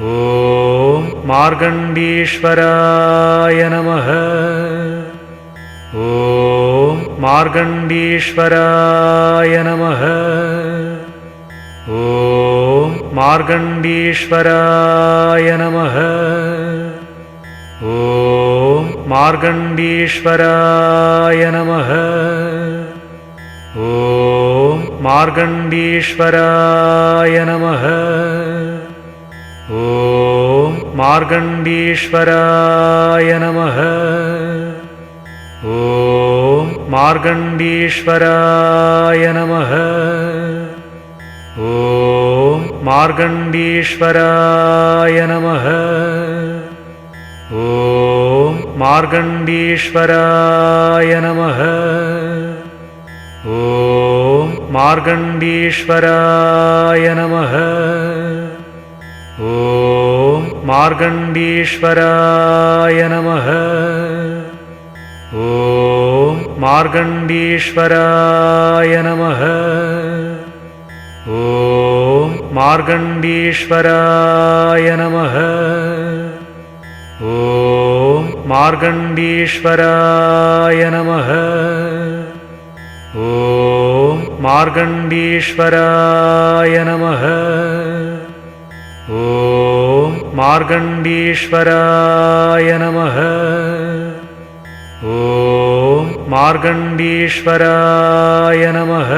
ॐ मार्गण्डीश्वराय नमः। ॐ मार्गण्डीश्वराय नमः। ॐ मार्गण्डीश्वराय नमः। ॐ मार्गण्डीश्वराय नमः। ॐ मार्गण्डीश्वराय नमः ॐ मार्गण्डीश्वराय नमः। ॐ मार्गण्डीश्वराय नमः। ॐ मार्गण्डीश्वराय नमः। ॐ मार्गण्डीश्वराय नमः। ॐ मार्गण्डीश्वराय नमः ॐ मार्गण्डीश्वराय नमः। ॐ मार्गण्डीश्वराय नमः। ॐ मार्गण्डीश्वराय नमः। ॐ मार्गण्डीश्वराय नमः। ॐ मार्गण्डीश्वराय नमः ॐ मार्गण्डीश्वराय नमः। ॐ मार्गण्डीश्वराय नमः।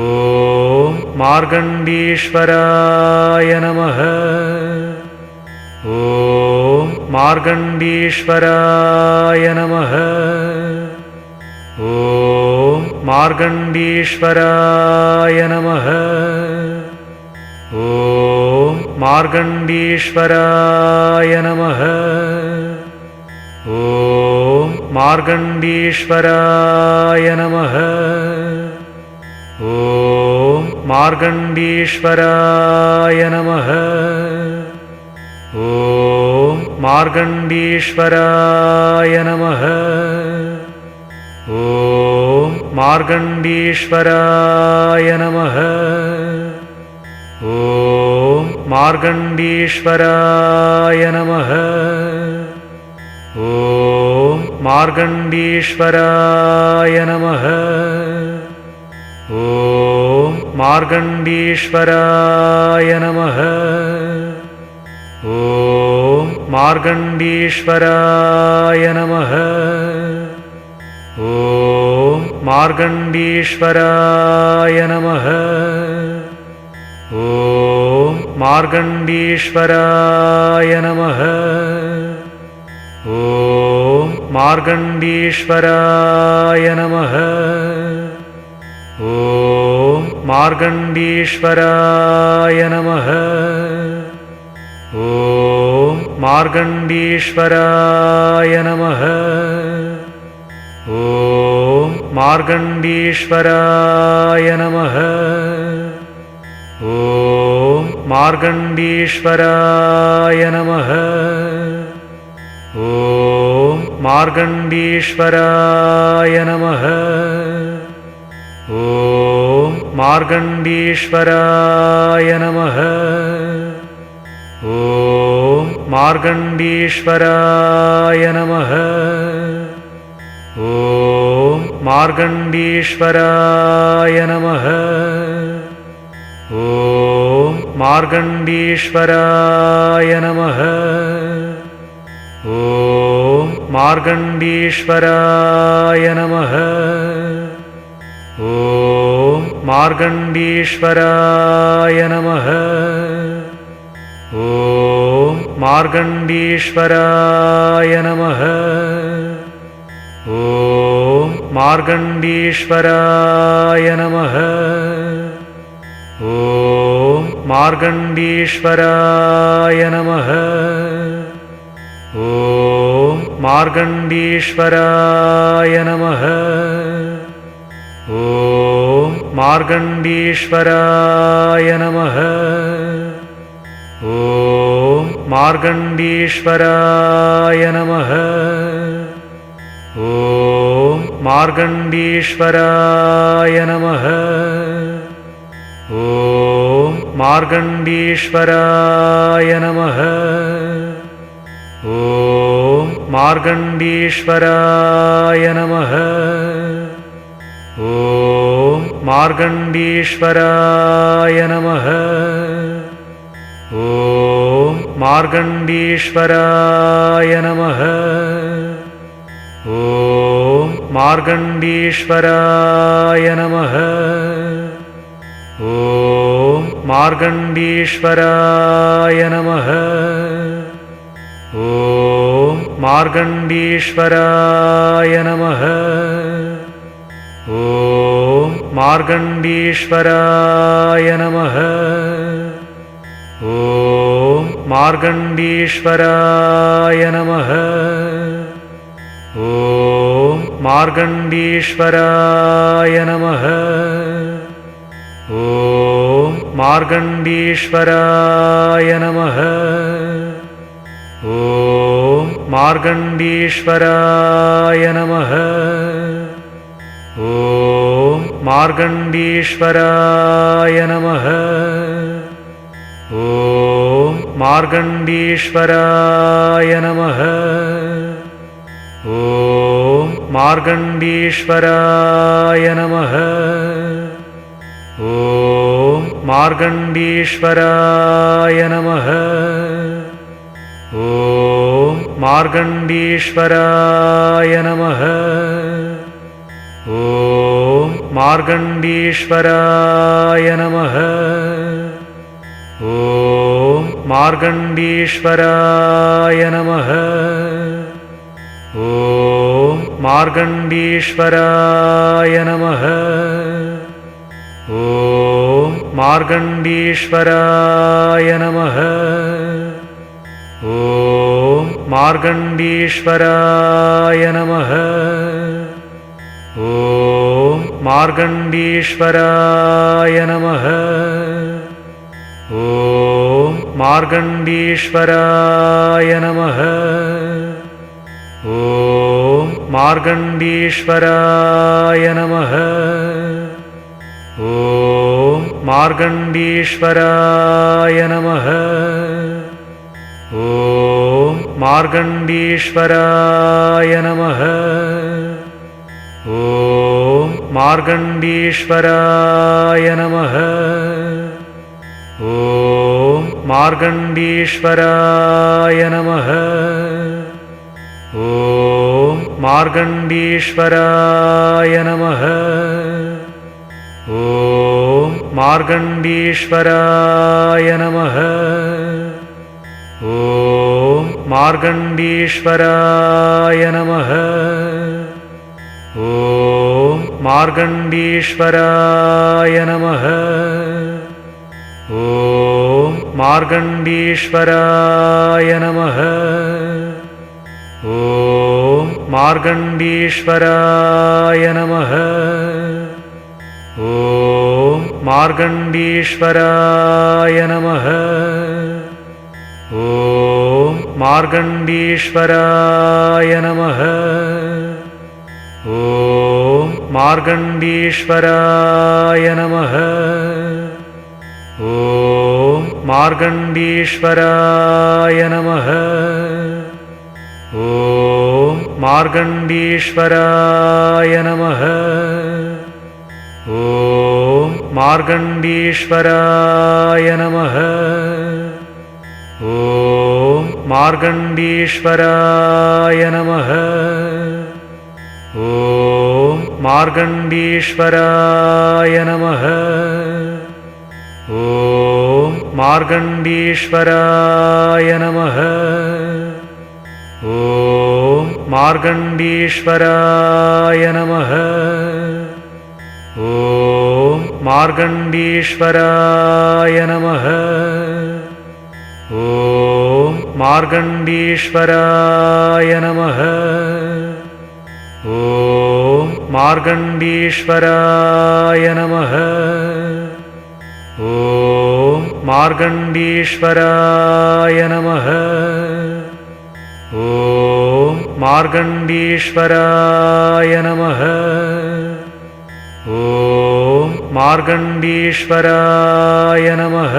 ॐ मार्गण्डीश्वराय नमः। ॐ मार्गण्डीश्वराय नमः। ॐ मार्गण्डीश्वराय नमः ॐ मार्गण्डीश्वराय नमः। ॐ मार्गण्डीश्वराय नमः। ॐ मार्गण्डीश्वराय नमः। ॐ मार्गण्डीश्वराय नमः। ॐ मार्गण्डीश्वराय नमः ॐ मार्गण्डीश्वराय नमः। ॐ मार्गण्डीश्वराय नमः। ॐ मार्गण्डीश्वराय नमः। ॐ मार्गण्डीश्वराय नमः। ॐ मार्गण्डीश्वराय नमः ॐ मार्गण्डीश्वराय नमः। ॐ मार्गण्डीश्वराय नमः। ॐ मार्गण्डीश्वराय नमः। ॐ मार्गण्डीश्वराय नमः। ॐ मार्गण्डीश्वराय नमः ॐ मार्गण्डीश्वराय नमः। ॐ मार्गण्डीश्वराय नमः। ॐ मार्गण्डीश्वराय नमः। ॐ मार्गण्डीश्वराय नमः। ॐ मार्गण्डीश्वराय नमः ॐ मार्गण्डीश्वराय नमः। ॐ मार्गण्डीश्वराय नमः। ॐ मार्गण्डीश्वराय नमः। ॐ मार्गण्डीश्वराय नमः। ॐ मार्गण्डीश्वराय नमः मार्गण्डीश्वराय नमः। ॐ मार्गण्डीश्वराय नमः। ॐ मार्गण्डीश्वराय नमः। ॐ मार्गण्डीश्वराय नमः। ॐ मार्गण्डीश्वराय नमः। ॐ मार्गण्डीश्वराय नमः। ॐ मार्गण्डीश्वराय नमः। ॐ मार्गण्डीश्वराय नमः। ॐ मार्गण्डीश्वराय नमः मार्गण्डीश्वराय नमः। ॐ मार्गण्डीश्वराय नमः। ॐ मार्गण्डीश्वराय नमः। ॐ मार्गण्डीश्वराय नमः। ॐ मार्गण्डीश्वराय नमः ॐ मार्गण्डीश्वराय नमः। ॐ मार्गण्डीश्वराय नमः। ॐ मार्गण्डीश्वराय नमः। ॐ मार्गण्डीश्वराय नमः। ॐ मार्गण्डीश्वराय नमः ॐ मार्गण्डीश्वराय नमः। ॐ मार्गण्डीश्वराय नमः। ॐ मार्गण्डीश्वराय नमः। ॐ मार्गण्डीश्वराय नमः। ॐ मार्गण्डीश्वराय नमः ॐ मार्गण्डीश्वराय नमः। ॐ मार्गण्डीश्वराय नमः। ॐ मार्गण्डीश्वराय नमः। ॐ मार्गण्डीश्वराय नमः। ॐ मार्गण्डीश्वराय नमः ॐ मार्गण्डीश्वराय नमः। ॐ मार्गण्डीश्वराय नमः। ॐ मार्गण्डीश्वराय नमः। ॐ मार्गण्डीश्वराय नमः। ॐ मार्गण्डीश्वराय नमः मार्गण्डीश्वराय नमः। ॐ मार्गण्डीश्वराय नमः। ॐ मार्गण्डीश्वराय नमः। ॐ मार्गण्डीश्वराय नमः। ॐ मार्गण्डीश्वराय नमः। ॐ मार्गण्डीश्वराय नमः। ॐ मार्गण्डीश्वराय नमः। ॐ मार्गण्डीश्वराय नमः। ॐ मार्गण्डीश्वराय नमः। ॐ मार्गण्डीश्वराय नमः। ॐ मार्गण्डीश्वराय नमः। ॐ मार्गण्डीश्वराय नमः। ॐ मार्गण्डीश्वराय नमः। ॐ मार्गण्डीश्वराय नमः। ॐ मार्गण्डीश्वराय नमः ॐ मार्गण्डीश्वराय नमः। ॐ मार्गण्डीश्वराय नमः। ॐ मार्गण्डीश्वराय नमः। ॐ मार्गण्डीश्वराय नमः। ॐ मार्गण्डीश्वराय नमः मार्गण्डीश्वराय नमः।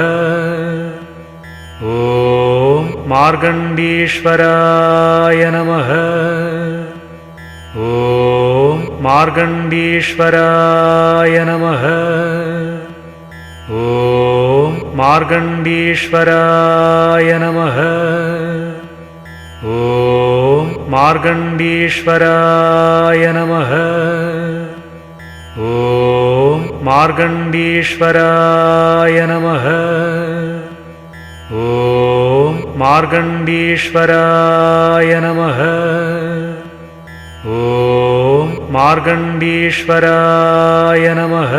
ॐ मार्गण्डीश्वराय नमः मार्गण्डीश्वराय नमः। ॐ मार्गण्डीश्वराय नमः। ॐ मार्गण्डीश्वराय नमः